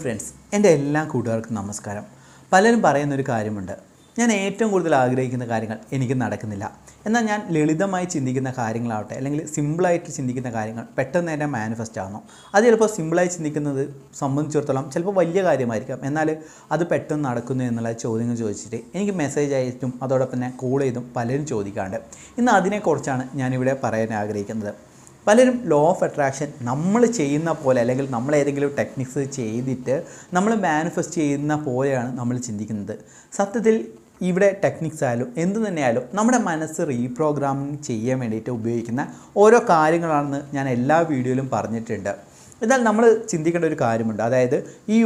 Friends എന്റെ എല്ലാ കൂട്ടുകാർക്കും നമസ്കാരം. പലരും പറയുന്നൊരു കാര്യമുണ്ട്. ഞാൻ ഏറ്റവും കൂടുതൽ ആഗ്രഹിക്കുന്ന കാര്യങ്ങൾ എനിക്ക് നടക്കുന്നില്ല. എന്നാൽ ഞാൻ ലളിതമായി ചിന്തിക്കുന്ന കാര്യങ്ങളാവട്ടെ അല്ലെങ്കിൽ സിമ്പിളായിട്ട് ചിന്തിക്കുന്ന കാര്യങ്ങൾ പെട്ടെന്ന് തന്നെ മാനിഫെസ്റ്റ് ആകുന്നു അത് ചിലപ്പോൾ സിമ്പിളായി ചിന്തിക്കുന്നത് സംബന്ധിച്ചിടത്തോളം ചിലപ്പോൾ വലിയ കാര്യമായിരിക്കാം. എന്നാൽ അത് പെട്ടെന്ന് നടക്കുന്നു എന്നുള്ള ചോദ്യങ്ങൾ ചോദിച്ചിട്ട് എനിക്ക് മെസ്സേജ് അയച്ചും അതോടൊപ്പം തന്നെ കോൾ ചെയ്തും പലരും ചോദിക്കാണ്ട് ഇന്ന് അതിനെക്കുറിച്ചാണ് ഞാനിവിടെ പറയാൻ ആഗ്രഹിക്കുന്നത് പലരും ലോ ഓഫ് അട്രാക്ഷൻ നമ്മൾ ചെയ്യുന്ന പോലെ അല്ലെങ്കിൽ നമ്മൾ ഏതെങ്കിലും ടെക്നിക്സ് ചെയ്തിട്ട് നമ്മൾ മാനിഫെസ്റ്റ് ചെയ്യുന്ന പോലെയാണ് നമ്മൾ ചിന്തിക്കുന്നത്. സത്യത്തിൽ ഇവിടെ ടെക്നിക്സ് ആയാലും എന്തു തന്നെയായാലും നമ്മുടെ മനസ്സ് റീപ്രോഗ്രാമിങ് ചെയ്യാൻ വേണ്ടിയിട്ട് ഉപയോഗിക്കുന്ന ഓരോ കാര്യങ്ങളാണെന്ന് ഞാൻ എല്ലാ വീഡിയോയിലും പറഞ്ഞിട്ടുണ്ട്. എന്നാൽ നമ്മൾ ചിന്തിക്കേണ്ട ഒരു കാര്യമുണ്ട്. അതായത് ഈ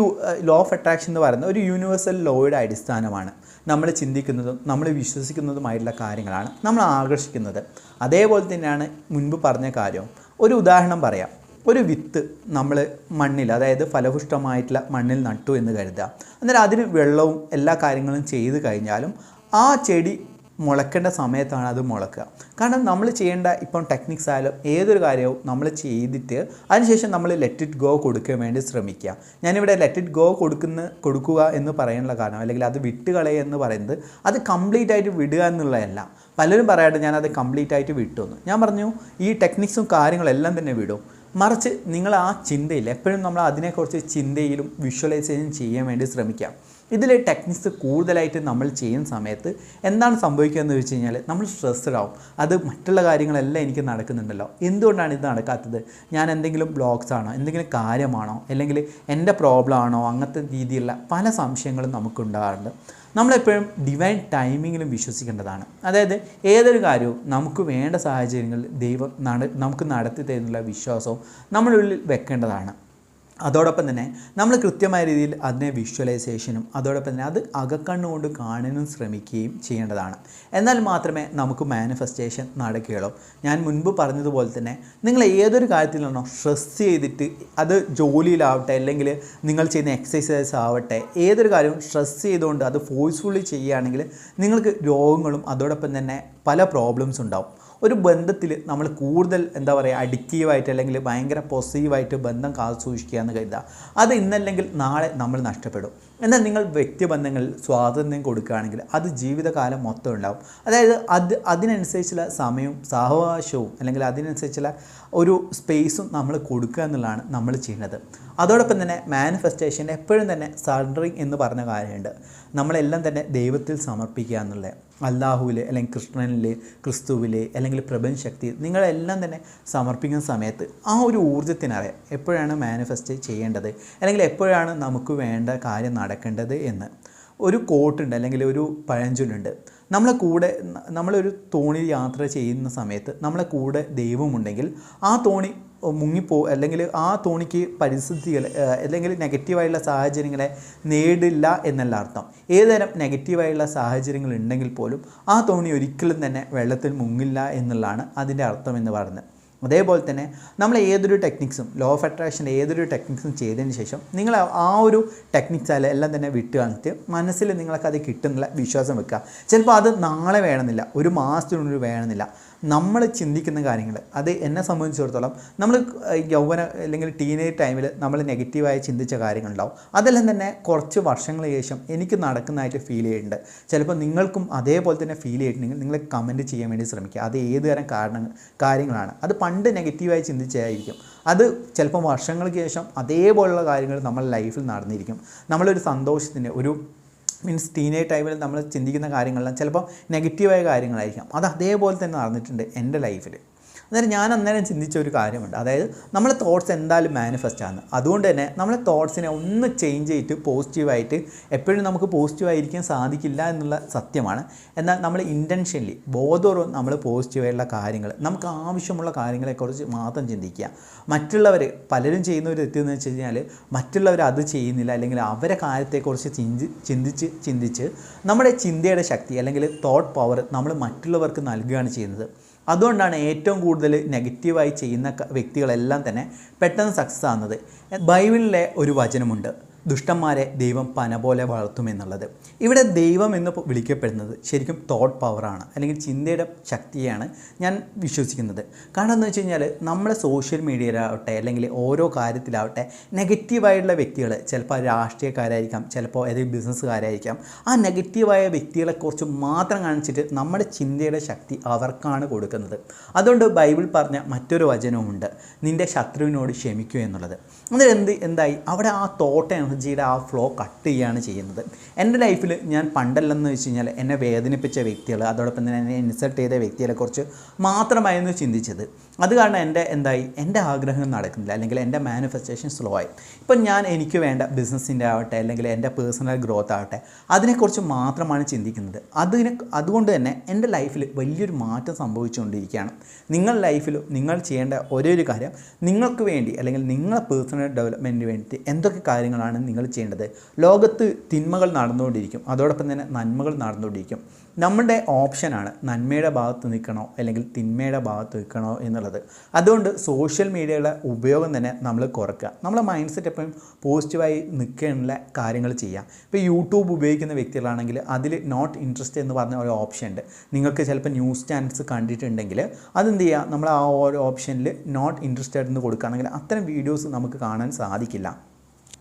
ലോ ഓഫ് അട്രാക്ഷൻ എന്ന് പറയുന്നത് ഒരു യൂണിവേഴ്സൽ ലോയുടെ അടിസ്ഥാനമാണ്. നമ്മൾ ചിന്തിക്കുന്നതും നമ്മൾ വിശ്വസിക്കുന്നതുമായിട്ടുള്ള കാര്യങ്ങളാണ് നമ്മൾ ആകർഷിക്കുന്നത്. അതേപോലെ തന്നെയാണ് മുൻപ് പറഞ്ഞ കാര്യം. ഒരു ഉദാഹരണം പറയാം. ഒരു വിത്ത് നമ്മൾ മണ്ണിൽ അതായത് ഫലഭുഷ്ടമായിട്ടുള്ള മണ്ണിൽ നട്ടു എന്ന് കരുതുക. അന്നേരം അതിന് വെള്ളവും എല്ലാ കാര്യങ്ങളും ചെയ്ത് കഴിഞ്ഞാലും ആ ചെടി മുളയ്ക്കേണ്ട സമയത്താണ് അത് മുളക്കുക. കാരണം നമ്മൾ ചെയ്യേണ്ട ഇപ്പം ടെക്നിക്സ് ആയാലും ഏതൊരു കാര്യവും നമ്മൾ ചെയ്തിട്ട് അതിനുശേഷം നമ്മൾ ലെറ്റ് ഇറ്റ് ഗോ കൊടുക്കാൻ വേണ്ടി ശ്രമിക്കുക. ഞാനിവിടെ ലെറ്റ് ഇറ്റ് ഗോ കൊടുക്കുന്ന കൊടുക്കുക എന്ന് പറയാനുള്ള കാരണം അല്ലെങ്കിൽ അത് വിട്ട് കളയുക എന്ന് പറയുന്നത് അത് കംപ്ലീറ്റ് ആയിട്ട് വിടുക എന്നുള്ളതല്ല. പലരും പറയാണ്ട് ഞാനത് കംപ്ലീറ്റ് ആയിട്ട് വിട്ടു എന്ന്. ഞാൻ പറഞ്ഞു ഈ ടെക്നിക്സും കാര്യങ്ങളെല്ലാം തന്നെ വിടും. മറിച്ച് നിങ്ങൾ ആ ചിന്തയിൽ എപ്പോഴും നമ്മൾ അതിനെക്കുറിച്ച് ചിന്തയിലും വിഷ്വലൈസേഷൻ ചെയ്യാൻ വേണ്ടി ശ്രമിക്കാം ഇതിൽ ടെക്നിക്സ് കൂടുതലായിട്ട് നമ്മൾ ചെയ്യുന്ന സമയത്ത് എന്താണ് സംഭവിക്കുക എന്ന് വെച്ച് കഴിഞ്ഞാൽ നമ്മൾ സ്ട്രെസ്ഡ് ആവും. അത് മറ്റുള്ള കാര്യങ്ങളെല്ലാം എനിക്ക് നടക്കുന്നുണ്ടല്ലോ. എന്തുകൊണ്ടാണ് ഇത് നടക്കാത്തത്? ഞാൻ എന്തെങ്കിലും ബ്ലോഗ്സ് ആണോ? എന്തെങ്കിലും കാര്യമാണോ? അല്ലെങ്കിൽ എന്റെ പ്രോബ്ലം ആണോ? അങ്ങനത്തെ രീതിയിലുള്ള പല സംശയങ്ങളും നമുക്കുണ്ടാകാറുണ്ട് നമ്മളെപ്പോഴും ഡിവൈൻ ടൈമിങ്ങിലും വിശ്വസിക്കേണ്ടതാണ്. അതായത് ഏതൊരു കാര്യവും നമുക്ക് വേണ്ട സാഹചര്യങ്ങളിൽ ദൈവം നമുക്ക് നടത്തി തരുന്നുള്ള വിശ്വാസവും നമ്മളുള്ളിൽ വെക്കേണ്ടതാണ്. അതോടൊപ്പം തന്നെ നമ്മൾ കൃത്യമായ രീതിയിൽ അതിനെ വിഷ്വലൈസേഷനും അതോടൊപ്പം തന്നെ അത് അകക്കണ്ണുകൊണ്ട് കാണാനും ശ്രമിക്കുകയും ചെയ്യേണ്ടതാണ്. എന്നാൽ മാത്രമേ നമുക്ക് മാനിഫെസ്റ്റേഷൻ നടക്കുകയുള്ളൂ. ഞാൻ മുൻപ് പറഞ്ഞതുപോലെ തന്നെ നിങ്ങൾ ഏതൊരു കാര്യത്തിലാണോ സ്ട്രെസ് ചെയ്തിട്ട് അത് ജോലിയിലാവട്ടെ അല്ലെങ്കിൽ നിങ്ങൾ ചെയ്യുന്ന എക്സസൈസ് ആവട്ടെ ഏതൊരു കാര്യവും സ്ട്രെസ് ചെയ്തുകൊണ്ട് അത് ഫോഴ്സ്ഫുള്ളി ചെയ്യുകയാണെങ്കിൽ നിങ്ങൾക്ക് രോഗങ്ങളും അതോടൊപ്പം തന്നെ പല പ്രോബ്ലംസ് ഉണ്ടാവും. ഒരു ബന്ധത്തിൽ നമ്മൾ കൂടുതൽ എന്താ പറയുക അഡിക്റ്റീവായിട്ട് അല്ലെങ്കിൽ ഭയങ്കര പോസിറ്റീവായിട്ട് ബന്ധം കാത്തു സൂക്ഷിക്കുക എന്ന് കരുതുക. അത് ഇന്നല്ലെങ്കിൽ നാളെ നമ്മൾ നഷ്ടപ്പെടും. എന്നാൽ നിങ്ങൾ വ്യക്തിബന്ധങ്ങളിൽ സ്വാതന്ത്ര്യം കൊടുക്കുകയാണെങ്കിൽ അത് ജീവിതകാലം മൊത്തം ഉണ്ടാവും. അതായത് അത് അതിനനുസരിച്ചുള്ള സമയവും സാവകാശവും അല്ലെങ്കിൽ അതിനനുസരിച്ചുള്ള ഒരു സ്പേസും നമ്മൾ കൊടുക്കുക എന്നുള്ളതാണ് നമ്മൾ ചെയ്യുന്നത് അതോടൊപ്പം തന്നെ മാനിഫെസ്റ്റേഷൻ എപ്പോഴും തന്നെ സറണ്ടറിങ് എന്ന് പറഞ്ഞ കാര്യമുണ്ട്. നമ്മളെല്ലാം തന്നെ ദൈവത്തിൽ സമർപ്പിക്കുക എന്നുള്ളത്. അള്ളാഹുവിൽ അല്ലെങ്കിൽ കൃഷ്ണനിൽ ക്രിസ്തുവിൽ അല്ലെങ്കിൽ പ്രപഞ്ചശക്തി നിങ്ങളെല്ലാം തന്നെ സമർപ്പിക്കുന്ന സമയത്ത് ആ ഒരു ഊർജത്തിനറിയാം എപ്പോഴാണ് മാനിഫെസ്റ്റ് ചെയ്യേണ്ടത് അല്ലെങ്കിൽ എപ്പോഴാണ് നമുക്ക് വേണ്ട കാര്യം നടക്കേണ്ടത് എന്ന്. ഒരു കോട്ടുണ്ട് അല്ലെങ്കിൽ ഒരു പഴഞ്ചൊല്ലുണ്ട്. നമ്മളെ കൂടെ നമ്മളൊരു തോണി യാത്ര ചെയ്യുന്ന സമയത്ത് നമ്മളെ കൂടെ ദൈവമുണ്ടെങ്കിൽ ആ തോണി മുങ്ങിപ്പോ അല്ലെങ്കിൽ ആ തോണിക്ക് പരിസ്ഥിതികൾ അല്ലെങ്കിൽ നെഗറ്റീവായുള്ള സാഹചര്യങ്ങളെ നേടില്ല എന്നല്ല അർത്ഥം. ഏതുതരം നെഗറ്റീവായുള്ള സാഹചര്യങ്ങൾ ഉണ്ടെങ്കിൽ പോലും ആ തോണി ഒരിക്കലും തന്നെ വെള്ളത്തിൽ മുങ്ങില്ല എന്നുള്ളതാണ് അതിന്റെ അർത്ഥം എന്ന് പറയുന്നത്. അതേപോലെ തന്നെ നമ്മൾ ഏതൊരു ടെക്നിക്സും ലോ ഓഫ് അട്രാക്ഷന്റെ ഏതൊരു ടെക്നിക്സും ചെയ്തതിന് ശേഷം നിങ്ങൾ ആ ഒരു ടെക്നിക്സ് എല്ലാം തന്നെ വിട്ട് കളഞ്ഞിട്ട് മനസ്സിൽ നിങ്ങൾക്ക് അത് കിട്ടുന്നില്ല വിശ്വാസം വെക്കുക. ചിലപ്പോൾ അത് നാളെ വേണമെന്നില്ല ഒരു മാസത്തിനുള്ളിൽ വേണമെന്നില്ല. നമ്മൾ ചിന്തിക്കുന്ന കാര്യങ്ങൾ അത് എന്നെ സംബന്ധിച്ചിടത്തോളം നമ്മൾ യൗവന അല്ലെങ്കിൽ ടീനേജ് ടൈമിൽ നമ്മൾ നെഗറ്റീവായി ചിന്തിച്ച കാര്യങ്ങളുണ്ടാവും. അതെല്ലാം തന്നെ കുറച്ച് വർഷങ്ങൾക്ക് ശേഷം എനിക്ക് നടക്കുന്നതായിട്ട് ഫീൽ ചെയ്യുന്നുണ്ട്. ചിലപ്പോൾ നിങ്ങൾക്കും അതേപോലെ തന്നെ ഫീൽ ചെയ്തിട്ടുണ്ടെങ്കിൽ നിങ്ങൾ കമന്റ് ചെയ്യാൻ വേണ്ടി ശ്രമിക്കുക. അത് ഏത് തരം കാര്യങ്ങളാണ്. അത് പണ്ട് നെഗറ്റീവായി ചിന്തിച്ചായിരിക്കും. അത് ചിലപ്പോൾ വർഷങ്ങൾക്ക് ശേഷം അതേപോലുള്ള കാര്യങ്ങൾ നമ്മുടെ ലൈഫിൽ നടന്നിരിക്കും. നമ്മളൊരു സന്തോഷത്തിന് ഒരു മീൻസ് ടീനേജ് ടൈമിൽ നമ്മൾ ചിന്തിക്കുന്ന കാര്യങ്ങളെല്ലാം ചിലപ്പോൾ നെഗറ്റീവായ കാര്യങ്ങളായിരിക്കാം. അത് അതേപോലെ തന്നെ നടന്നിട്ടുണ്ട് എന്റെ ലൈഫിൽ അന്നേരം ഞാൻ അന്നേരം ചിന്തിച്ച ഒരു കാര്യമുണ്ട്. അതായത് നമ്മളെ തോട്ട്സ് എന്തായാലും മാനിഫെസ്റ്റ് ആണ്. അതുകൊണ്ട് തന്നെ നമ്മളെ തോട്ട്സിനെ ഒന്ന് ചേഞ്ച് ചെയ്തിട്ട് പോസിറ്റീവായിട്ട് എപ്പോഴും നമുക്ക് പോസിറ്റീവായിരിക്കാൻ സാധിക്കില്ല എന്നുള്ള സത്യമാണ്. എന്നാൽ നമ്മൾ ഇന്റൻഷനലി ബോധപൂർവം നമ്മൾ പോസിറ്റീവായിട്ടുള്ള കാര്യങ്ങൾ നമുക്ക് ആവശ്യമുള്ള കാര്യങ്ങളെക്കുറിച്ച് മാത്രം ചിന്തിക്കുക. മറ്റുള്ളവർ പലരും ചെയ്യുന്ന ഒരു തെറ്റെന്ന് വെച്ച് കഴിഞ്ഞാൽ മറ്റുള്ളവർ അത് ചെയ്യുന്നില്ല അല്ലെങ്കിൽ അവരെ കാര്യത്തെക്കുറിച്ച് ചിന്തി ചിന്തിച്ച് ചിന്തിച്ച് നമ്മുടെ ചിന്തയുടെ ശക്തി അല്ലെങ്കിൽ തോട്ട് പവർ നമ്മൾ മറ്റുള്ളവർക്ക് നൽകുകയാണ് ചെയ്യുന്നത്. അതുകൊണ്ടാണ് ഏറ്റവും കൂടുതൽ നെഗറ്റീവായി ചെയ്യുന്ന വ്യക്തികളെല്ലാം തന്നെ പെട്ടെന്ന് സക്സസ് ആകുന്നത് ബൈബിളിലെ ഒരു വചനമുണ്ട്. ദുഷ്ടന്മാരെ ദൈവം പന പോലെ വളർത്തുമെന്നുള്ളത് ഇവിടെ ദൈവം എന്ന് വിളിക്കപ്പെടുന്നത് ശരിക്കും തോട്ട് പവറാണ് അല്ലെങ്കിൽ ചിന്തയുടെ ശക്തിയാണ് ഞാൻ വിശ്വസിക്കുന്നത്. കാരണം എന്ന് വെച്ച് കഴിഞ്ഞാൽ നമ്മുടെ സോഷ്യൽ മീഡിയയിലാവട്ടെ അല്ലെങ്കിൽ ഓരോ കാര്യത്തിലാവട്ടെ നെഗറ്റീവായിട്ടുള്ള വ്യക്തികൾ ചിലപ്പോൾ രാഷ്ട്രീയക്കാരായിരിക്കാം ചിലപ്പോൾ ഏതെങ്കിലും ബിസിനസ്സുകാരായിരിക്കാം ആ നെഗറ്റീവായ വ്യക്തികളെക്കുറിച്ച് മാത്രം കാണിച്ചിട്ട് നമ്മുടെ ചിന്തയുടെ ശക്തി അവർക്കാണ് കൊടുക്കുന്നത്. അതുകൊണ്ട് ബൈബിൾ പറഞ്ഞ മറ്റൊരു വചനവുമുണ്ട് നിന്റെ ശത്രുവിനോട് ക്ഷമിക്കൂ എന്നുള്ളത്. എന്നിട്ട് എന്ത് എന്തായി? അവിടെ ആ തോട്ട് എനർജിയുടെ ആ ഫ്ലോ കട്ട് ചെയ്യുകയാണ് ചെയ്യുന്നത്. എന്റെ ലൈഫിൽ ഞാൻ പണ്ടല്ലെന്ന് വെച്ച് കഴിഞ്ഞാൽ എന്നെ വേദനിപ്പിച്ച വ്യക്തികൾ അതോടൊപ്പം തന്നെ എന്നെ ഇൻസൾട്ട് ചെയ്ത വ്യക്തികളെക്കുറിച്ച് മാത്രമായിരുന്നു ചിന്തിച്ചത്. അത് കാരണം എന്റെ എന്തായി? എന്റെ ആഗ്രഹം നടക്കുന്നില്ല. അല്ലെങ്കിൽ എന്റെ മാനിഫെസ്റ്റേഷൻ സ്ലോ ആയി. ഇപ്പം ഞാൻ എനിക്ക് വേണ്ട ബിസിനസ്സിന്റെ ആവട്ടെ അല്ലെങ്കിൽ എന്റെ പേഴ്സണൽ ഗ്രോത്ത് ആവട്ടെ അതിനെക്കുറിച്ച് മാത്രമാണ് ചിന്തിക്കുന്നത്. അതിന് അതുകൊണ്ട് തന്നെ എന്റെ ലൈഫിൽ വലിയൊരു മാറ്റം സംഭവിച്ചുകൊണ്ടിരിക്കുകയാണ്. നിങ്ങൾ ലൈഫിൽ നിങ്ങൾ ചെയ്യേണ്ട ഒരേ ഒരു കാര്യം നിങ്ങൾക്ക് വേണ്ടി അല്ലെങ്കിൽ നിങ്ങളെ പേഴ്സണൽ ഡെവലപ്മെന്റിന് വേണ്ടി എന്തൊക്കെ കാര്യങ്ങളാണ് നിങ്ങൾ ചെയ്യേണ്ടത്. ലോകത്ത് തിന്മകൾ നടന്നുകൊണ്ടിരിക്കും. അതോടൊപ്പം തന്നെ നന്മകൾ നടന്നുകൊണ്ടിരിക്കും. നമ്മുടെ ഓപ്ഷനാണ് നന്മയുടെ ഭാഗത്ത് നിൽക്കണോ അല്ലെങ്കിൽ തിന്മയുടെ ഭാഗത്ത് നിൽക്കണോ എന്നുള്ളത്. അതുകൊണ്ട് സോഷ്യൽ മീഡിയയുടെ ഉപയോഗം തന്നെ നമ്മൾ കുറക്കുക. നമ്മളെ മൈൻഡ് സെറ്റ് എപ്പോഴും പോസിറ്റീവായി നിൽക്കാനുള്ള കാര്യങ്ങൾ ചെയ്യാം ഇപ്പോൾ യൂട്യൂബ് ഉപയോഗിക്കുന്ന വ്യക്തികളാണെങ്കിൽ അതിൽ നോട്ട് ഇൻട്രസ്റ്റ് എന്ന് പറഞ്ഞ ഒരു ഓപ്ഷൻ ഉണ്ട്. നിങ്ങൾക്ക് ചിലപ്പോൾ ന്യൂസ് ചാനൽസ് കണ്ടിട്ടുണ്ടെങ്കിൽ അതെന്ത് ചെയ്യുക? നമ്മൾ ആ ഒരു ഓപ്ഷനിൽ നോട്ട് ഇൻട്രസ്റ്റഡ് എന്ന് കൊടുക്കുകയാണെങ്കിൽ അത്തരം വീഡിയോസ് നമുക്ക് കാണാൻ സാധിക്കില്ല.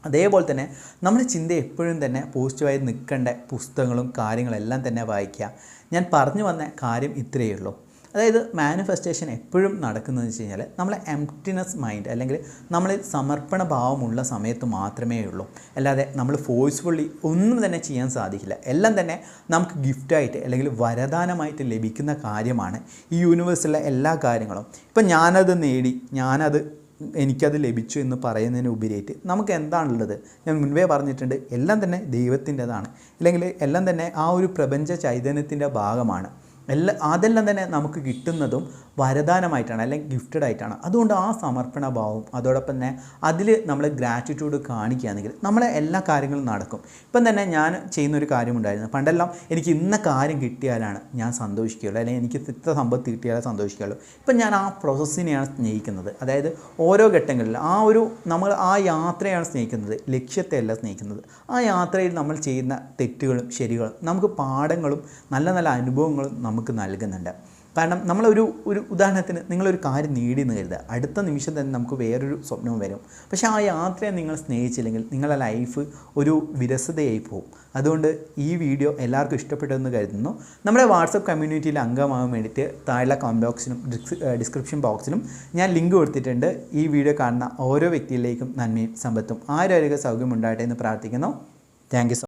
അതേപോലെ തന്നെ നമ്മുടെ ചിന്ത എപ്പോഴും തന്നെ പോസിറ്റീവായി നിൽക്കേണ്ട പുസ്തകങ്ങളും കാര്യങ്ങളെല്ലാം തന്നെ വായിക്കുക. ഞാൻ പറഞ്ഞു വന്ന കാര്യം ഇത്രയേ ഉള്ളൂ. അതായത് മാനിഫെസ്റ്റേഷൻ എപ്പോഴും നടക്കുന്നതെന്ന് വെച്ച് കഴിഞ്ഞാൽ നമ്മളെ എംപ്റ്റിനെസ് മൈൻഡ് അല്ലെങ്കിൽ നമ്മളിൽ സമർപ്പണ ഭാവമുള്ള സമയത്ത് മാത്രമേ ഉള്ളൂ. അല്ലാതെ നമ്മൾ ഫോഴ്സ്ഫുള്ളി ഒന്നും തന്നെ ചെയ്യാൻ സാധിക്കില്ല. എല്ലാം തന്നെ നമുക്ക് ഗിഫ്റ്റായിട്ട് അല്ലെങ്കിൽ വരദാനമായിട്ട് ലഭിക്കുന്ന കാര്യമാണ് ഈ യൂണിവേഴ്സിലെ എല്ലാ കാര്യങ്ങളും. ഇപ്പം ഞാനത് നേടി ഞാനത് എനിക്കത് ലഭിച്ചു എന്ന് പറയുന്നതിന് ഉപരിയായിട്ട് നമുക്ക് എന്താണുള്ളത് ഞാൻ മുൻപേ പറഞ്ഞിട്ടുണ്ട് എല്ലാം തന്നെ ദൈവത്തിന്റെതാണ്. അല്ലെങ്കിൽ എല്ലാം തന്നെ ആ ഒരു പ്രപഞ്ച ചൈതന്യത്തിന്റെ ഭാഗമാണ്. എല്ലാം അതെല്ലാം തന്നെ നമുക്ക് കിട്ടുന്നതും വരദാനമായിട്ടാണ് അല്ലെങ്കിൽ ഗിഫ്റ്റഡ് ആയിട്ടാണ് അതുകൊണ്ട് ആ സമർപ്പണ ഭാവം അതോടൊപ്പം തന്നെ അതിൽ നമ്മൾ ഗ്രാറ്റിറ്റ്യൂഡ് കാണിക്കുകയാണെങ്കിൽ നമ്മളെ എല്ലാ കാര്യങ്ങളും നടക്കും. ഇപ്പം തന്നെ ഞാൻ ചെയ്യുന്നൊരു കാര്യമുണ്ടായിരുന്നു. പണ്ടെല്ലാം എനിക്ക് ഇന്ന കാര്യം കിട്ടിയാലാണ് ഞാൻ സന്തോഷിക്കുകയുള്ളൂ അല്ലെങ്കിൽ എനിക്ക് ഇത്ര സമ്പത്ത് കിട്ടിയാലേ സന്തോഷിക്കുകയുള്ളൂ. ഇപ്പം ഞാൻ ആ പ്രോസസ്സിനെയാണ് സ്നേഹിക്കുന്നത്. അതായത് ഓരോ ഘട്ടങ്ങളിൽ ആ ഒരു നമ്മൾ ആ യാത്രയാണ് സ്നേഹിക്കുന്നത് ലക്ഷ്യത്തെയല്ല സ്നേഹിക്കുന്നത്. ആ യാത്രയിൽ നമ്മൾ ചെയ്യുന്ന തെറ്റുകളും ശരികളും നമുക്ക് പാഠങ്ങളും നല്ല നല്ല അനുഭവങ്ങളും നമുക്ക് നൽകുന്നുണ്ട്. കാരണം നമ്മളൊരു ഒരു ഉദാഹരണത്തിന് നിങ്ങളൊരു കാര്യം നേടി എന്ന് കരുതുക. അടുത്ത നിമിഷം തന്നെ നമുക്ക് വേറൊരു സ്വപ്നം വരും. പക്ഷേ ആ യാത്രയെ നിങ്ങൾ സ്നേഹിച്ചില്ലെങ്കിൽ നിങ്ങളുടെ ലൈഫ് ഒരു വിരസതയായി പോകും. അതുകൊണ്ട് ഈ വീഡിയോ എല്ലാവർക്കും ഇഷ്ടപ്പെട്ടെന്ന് കരുതുന്നു. നമ്മുടെ വാട്സപ്പ് കമ്മ്യൂണിറ്റിയിൽ അംഗമാകാൻ വേണ്ടിയിട്ട് താഴെ കമന്റ് ബോക്സിലും ഡിസ്ക്രിപ്ഷൻ ബോക്സിലും ഞാൻ ലിങ്ക് കൊടുത്തിട്ടുണ്ട്. ഈ വീഡിയോ കാണുന്ന ഓരോ വ്യക്തിയിലേക്കും നന്മയും സമ്പത്തും ആരോഗ്യ സൗകര്യം ഉണ്ടാകട്ടെ എന്ന് പ്രാർത്ഥിക്കുന്നു. Thank you